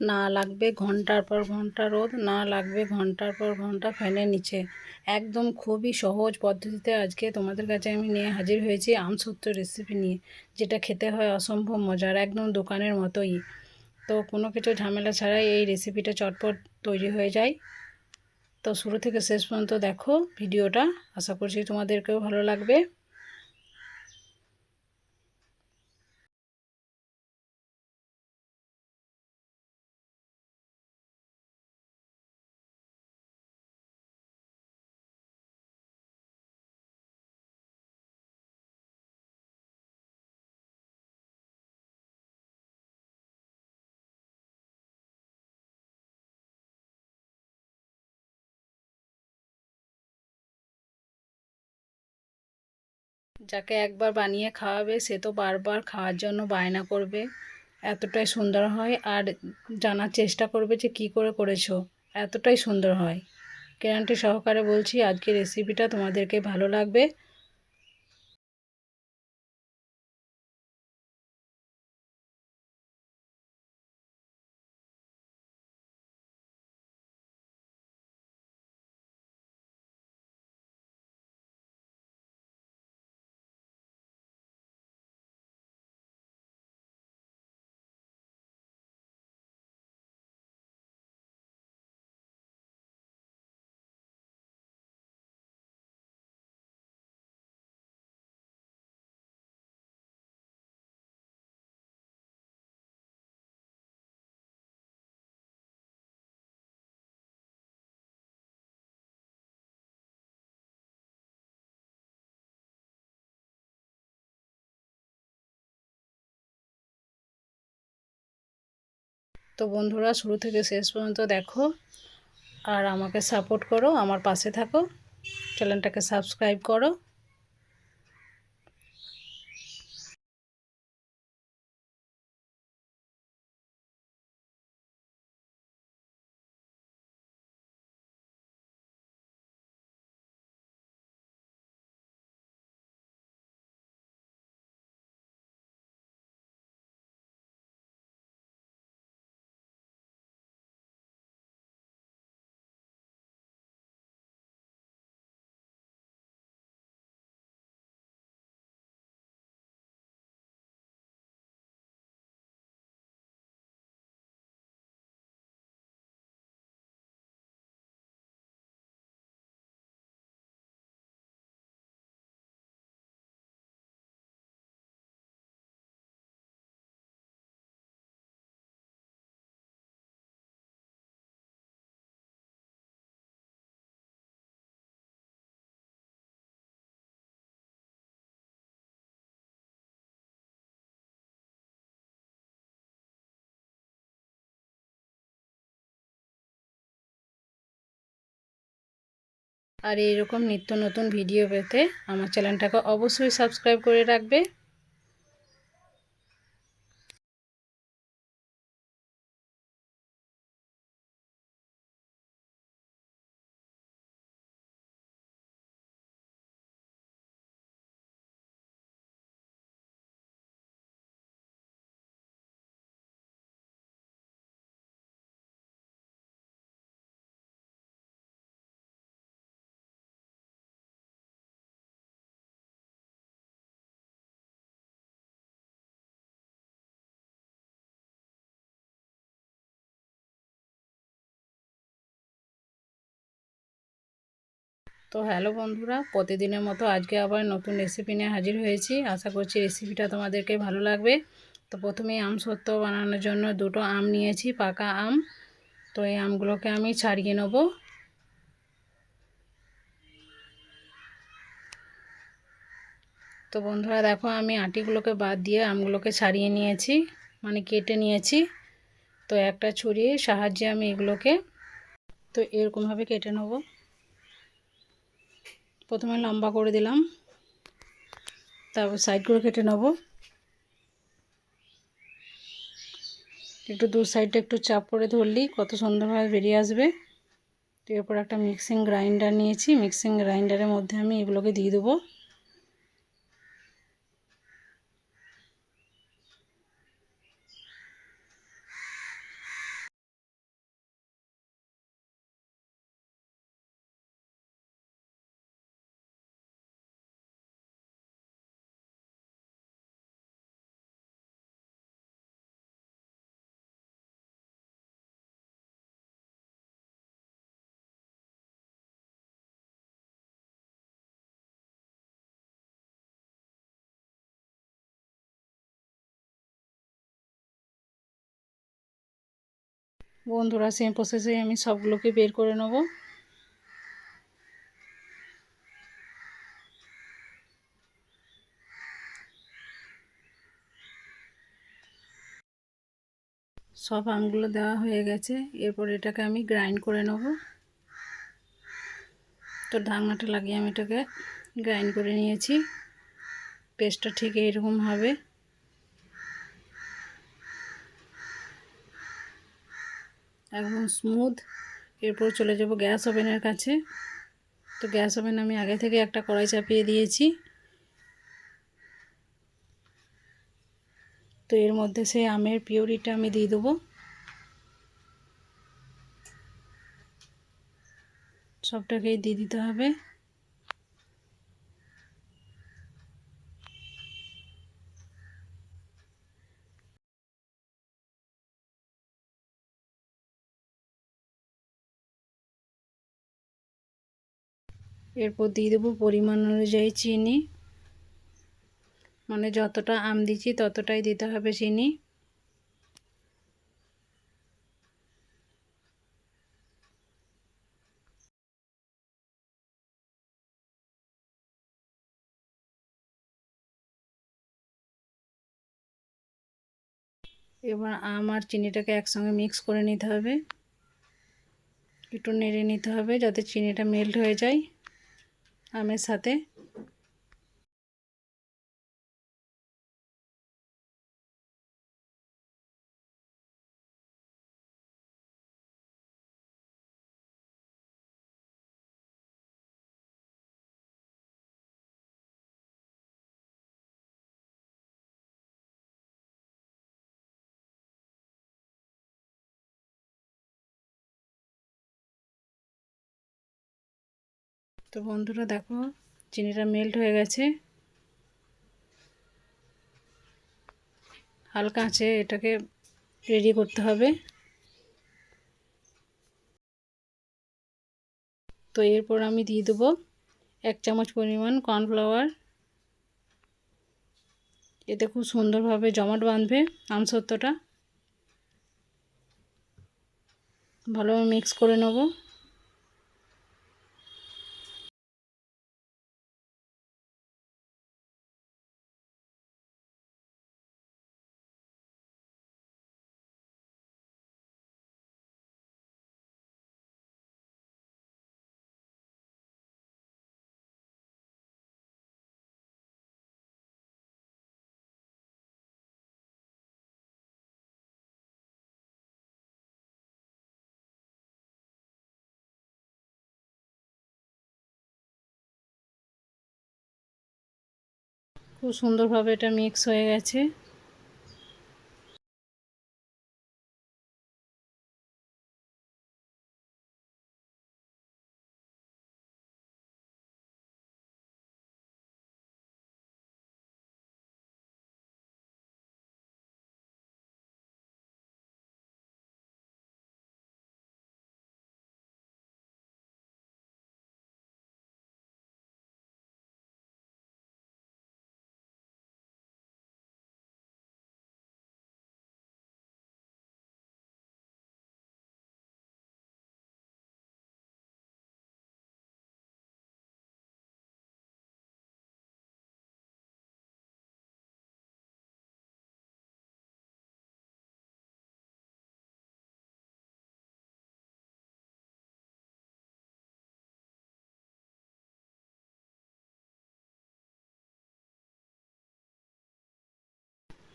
না লাগবে ঘণ্টার পর ঘণ্টা রোদ, না লাগবে ঘণ্টার পর ঘণ্টা ফ্যানের নিচে। একদম খুবই সহজ পদ্ধতিতে আজকে তোমাদের কাছে আমি নিয়ে হাজির হয়েছি আমসত্ত্ব রেসিপি নিয়ে, যেটা খেতে হয় অসম্ভব মজার, একদম দোকানের মতোই। তো কোনো কিছু ঝামেলা ছাড়াই এই রেসিপিটা চটপট তৈরি হয়ে যায়। তো শুরু থেকে শেষ পর্যন্ত দেখো ভিডিওটা, আশা করছি তোমাদেরকেও ভালো লাগবে। যাকে একবার বানিয়ে খাওয়াবে, সে তো বারবার খাওয়ার জন্য বায়না করবে। এতটাই সুন্দর হয় আর জানার চেষ্টা করবে যে কি করে করেছ। এতটাই সুন্দর হয়। গ্যারান্টি সহকারে বলছি আজকে রেসিপিটা তোমাদেরকে ভালো লাগবে। তো বন্ধুরা, শুরু থেকে শেষ পর্যন্ত দেখো আর আমাকে সাপোর্ট করো, আমার পাশে থাকো চ্যানেলটাকে সাবস্ক্রাইব করো। আর এইরকম নিত্য নতুন ভিডিও পেতে আমার চ্যানেলটাকে অবশ্যই সাবস্ক্রাইব করে রাখবে। তো হ্যালো বন্ধুরা, প্রতিদিনের মতো আজকে আবার নতুন রেসিপি নিয়ে হাজির হয়েছি। আশা করছি রেসিপিটা তোমাদেরকে ভালো লাগবে। তো প্রথমেই আম সত্য বানানোর জন্য দুটো আম নিয়েছি, পাকা আম। তো এই আমগুলোকে আমি ছাড়িয়ে নেব। তো বন্ধুরা, দেখো আমি আটিগুলোকে বাদ দিয়ে আমগুলোকে ছাড়িয়ে নিয়েছি মানে কেটে নিয়েছি। তো একটা ছুরির সাহায্যে আমি এগুলোকে, তো এরকমভাবে কেটে নেব। প্রথমে লম্বা করে দিলাম। তারপর সাইড করে কেটে নেব। একটু দু সাইডটা একটু চাপ করে ধরলি, কত সুন্দরভাবে বেরিয়ে আসবে। এরপর একটা মিক্সিং গ্রাইন্ডার নিয়েছি। মিক্সিং গ্রাইন্ডারের মধ্যে আমি এগুলোকে দিয়ে দেবো। বন্ধুরা সেম প্রসেসে আমি সবগুলোকে বের করে নেব। সব আমগুলো দেওয়া হয়ে গেছে। এরপর এটাকে আমি গ্রাইন্ড করে নেব। তো ঢাকনাটা লাগিয়ে আমি এটাকে গ্রাইন্ড করে নিয়েছি। পেস্টটা ঠিক এইরকম হবে। একদম স্মুথ এরপর চলে যাব গ্যাস ওভেনের কাছে। তো গ্যাস ওভেন আমি আগে থেকে একটা কড়াই চাপিয়ে দিয়েছি। তো এর মধ্যে সেই আমের পিওরিটা আমি দিয়ে দেবো। সবটাকেই দিয়ে দিতে হবে। এরপর দিয়ে দেবো পরিমাণ অনুযায়ী চিনি। মানে যতটা আম দিচ্ছি ততটাই দিতে হবে চিনি। এবার আম আর চিনিটাকে একসঙ্গে মিক্স করে নিতে হবে। একটু নেড়ে নিতে হবে যাতে চিনিটা মেল্ট হয়ে যায়। আমের সাথে তো বন্ধুরা দেখো, চিনিটা মেল্ট হয়ে গেছে। হালকা আছে, এটাকে রেডি করতে হবে। তো এরপর আমি দিয়ে দেবো এক চামচ পরিমাণ কর্নফ্লাওয়ার এতে খুব সুন্দরভাবে জমাট বাঁধবে আমসত্বটা ভালোভাবে মিক্স করে নেব। খুব সুন্দরভাবে এটা মিক্স হয়ে গেছে।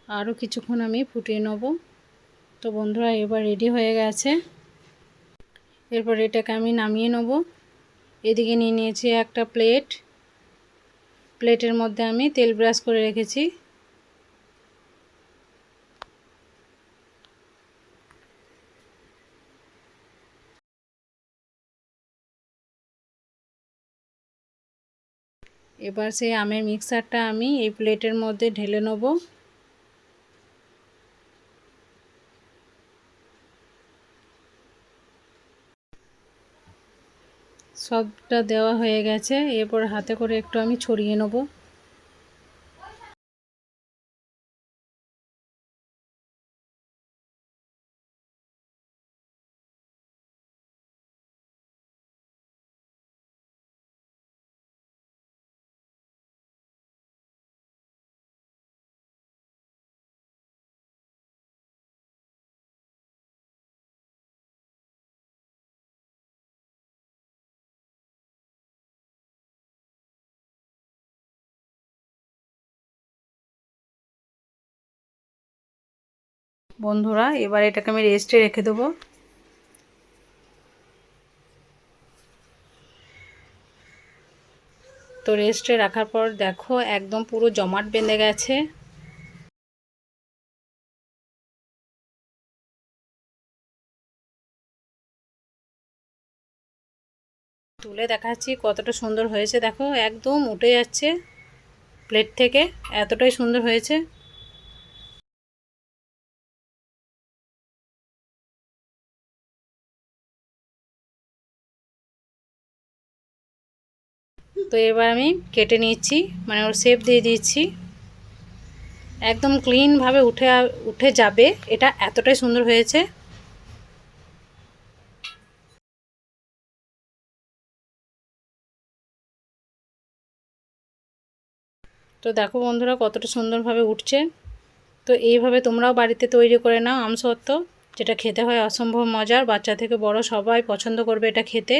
আরও কিছুক্ষণ আমি ফুটিয়ে নেব। তো বন্ধুরা, এবার রেডি হয়ে গেছে। এরপর এটাকে আমি নামিয়ে নেব। এদিকে নিয়ে নিয়েছি একটা প্লেট। প্লেটের মধ্যে আমি তেল ব্রাশ করে রেখেছি। এবার সেই আমের মিক্সারটা আমি এই প্লেটের মধ্যে ঢেলে নেব। সবটা দেওয়া হয়ে গেছে। এরপর হাতে করে একটু আমি ছড়িয়ে নেব। বন্ধুরা, এবার এটাকে আমি রেস্টে রেখে দেবো। তো রেস্টে রাখার পর দেখো, একদম পুরো জমাট বেঁধে গেছে। তুলে দেখাচ্ছি কতটা সুন্দর হয়েছে। দেখো, একদম উঠে যাচ্ছে প্লেট থেকে, এতটাই সুন্দর হয়েছে। তো এবার আমি কেটে নিচ্ছি মানে ওর শেপ দিয়ে দিচ্ছি একদম ক্লিনভাবে উঠে উঠে যাবে, এটা এতটাই সুন্দর হয়েছে। তো দেখো বন্ধুরা কতটা সুন্দরভাবে উঠছে। তো এইভাবে তোমরাও বাড়িতে তৈরি করে নাও আমসত্ত্ব, যেটা খেতে হয় অসম্ভব মজার, বাচ্চা থেকে বড় সবাই পছন্দ করবে এটা খেতে।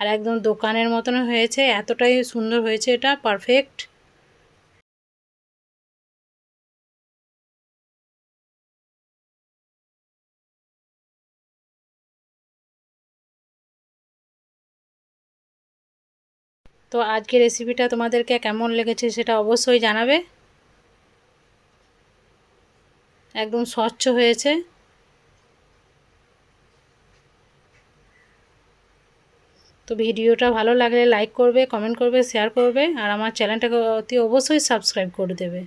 আর একদম দোকানের মতন হয়েছে, এতটাই সুন্দর হয়েছে এটা পারফেক্ট তো আজকে রেসিপিটা তোমাদেরকে কেমন লেগেছে সেটা অবশ্যই জানাবে। একদম স্বচ্ছ হয়েছে। তো ভিডিওটা ভালো লাগলে লাইক করবে কমেন্ট করবে শেয়ার করবে, আর আমার চ্যানেলটাকে অতি অবশ্যই সাবস্ক্রাইব করে দেবে।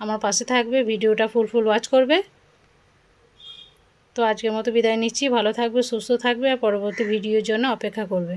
আমার পাশে থাকবে, ভিডিওটা ফুল ফুল ওয়াচ করবে। তো আজকের মতো বিদায় নিচ্ছি, ভালো থাকবে, সুস্থ থাকবে, আর পরবর্তী ভিডিওর জন্য অপেক্ষা করবে।